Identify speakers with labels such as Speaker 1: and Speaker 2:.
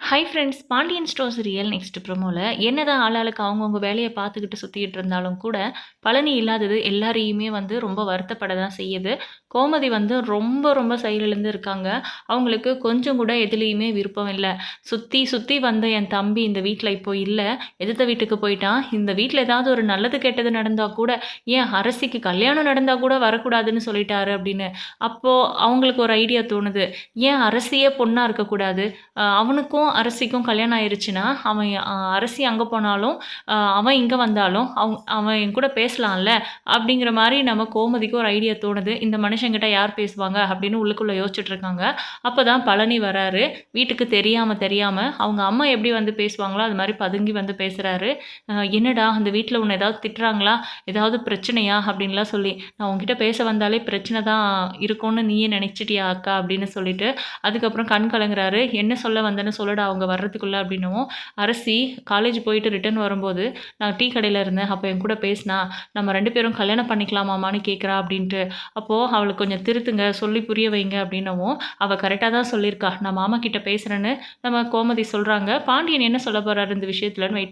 Speaker 1: Hi friends Pandian stores real next ப்ரோமோவில் என்னதான் ஆளாளுக்கு அவங்கவுங்க வேலையை பார்த்துக்கிட்டு சுற்றிக்கிட்டு இருந்தாலும் கூட பழனி இல்லாதது எல்லாரையுமே வந்து ரொம்ப வருத்தப்பட தான் செய்யுது. கோமதி வந்து ரொம்ப ரொம்ப செயலிலிருந்து இருக்காங்க. அவங்களுக்கு கொஞ்சம் கூட எதுலேயுமே விருப்பம் இல்லை. சுற்றி சுற்றி வந்த என் தம்பி இந்த வீட்டில் இப்போ இல்லை. எதிர்த்த வீட்டுக்கு போயிட்டான். இந்த வீட்டில் ஏதாவது ஒரு நல்லது கெட்டது நடந்தால் கூட ஏன் அரசிக்கு கல்யாணம் நடந்தால் கூட வரக்கூடாதுன்னு சொல்லிட்டாரு அப்படின்னு. அப்போது அவங்களுக்கு ஒரு ஐடியா தோணுது. ஏன் அரசியே பொண்ணாக இருக்கக்கூடாது? அவனுக்கும் அவனுக்கும் அரசிக்கும் கல்யாணம் ஆயிடுச்சுன்னா அவன் அரசி அங்கே போனாலும் அவன் இங்கே வந்தாலும் அவங்க அவன் என் கூட பேசலாம்ல அப்படிங்கிற மாதிரி நம்ம கோமதிக்கு ஒரு ஐடியா தோணுது. இந்த மனுஷங்கிட்ட யார் பேசுவாங்க அப்படின்னு உள்ளுக்குள்ளே யோசிச்சுட்டு இருக்காங்க. அப்போ தான் பழனி வராரு. வீட்டுக்கு தெரியாமல் தெரியாமல் அவங்க அம்மா எப்படி வந்து பேசுவாங்களோ அது மாதிரி பதுங்கி வந்து பேசுகிறாரு என்னடா அந்த வீட்டில் உன்னை ஏதாவது திட்டுறாங்களா? ஏதாவது பிரச்சனையா? அப்படின்லாம் சொல்லி நான் உங்ககிட்ட பேச வந்தாலே பிரச்சனை தான் இருக்கும்னு நீயே நினச்சிட்டியா அக்கா? அப்படின்னு சொல்லிட்டு அதுக்கப்புறம் கண் கலங்குறாரு. என்ன சொல்ல வந்தேன்னு சொல்லடா அவங்க வர்றதுக்குள்ளே அப்படின்னவும் அரசி காலேஜ் போயிட்டு ரிட்டர்ன் வரும்போது நான் டீ கடையில் இருந்தேன் அப்போ என் கூட பேசினா நம்ம ரெண்டு பேரும் கல்யாணம் பண்ணிக்கலாமாமான்னு கேட்குறா அப்படின்ட்டு. அப்போது அவளுக்கு கொஞ்சம் திருத்துங்க சொல்லி புரிய வைங்க அப்படின்னவும் அவள் கரெக்டாக தான் சொல்லியிருக்கா நான் மாமா கிட்ட பேசுகிறேன்னு நம்ம கோமதி சொல்கிறாங்க பாண்டியன் என்ன சொல்ல போகிறாரு இந்த விஷயத்துலன்னு வெயிட்